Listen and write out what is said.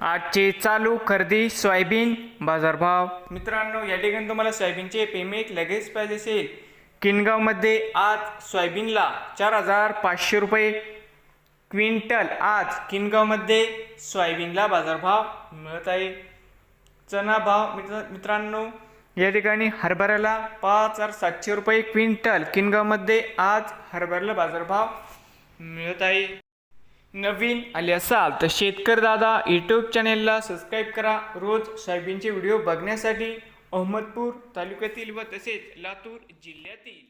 आजचे चालू खरेदी सोयाबीन बाजारभाव. मित्रांनो या ठिकाणी तुम्हाला सोयाबीनचे पेमेंट लगेच पाहिजे असेल किनगावमध्ये आज सोयाबीनला चार हजार पाचशे रुपये. क्विंटल आज किनगावमध्ये सोयाबीनला बाजारभाव मिळत आहे. चना भाव मित्र मित्रांनो या ठिकाणी हरभऱ्याला पाच हजार सातशे रुपये क्विंटल किनगावमध्ये आज हरभऱ्याला बाजारभाव मिळत आहे. नवीन आले असाल तर शेतकरी दादा यूट्यूब चॅनेलला सबस्क्राईब करा. रोज सोयाबीनचे व्हिडिओ बघण्यासाठी अहमदपूर तालुक्यातील व तसेच लातूर जिल्ह्यातील.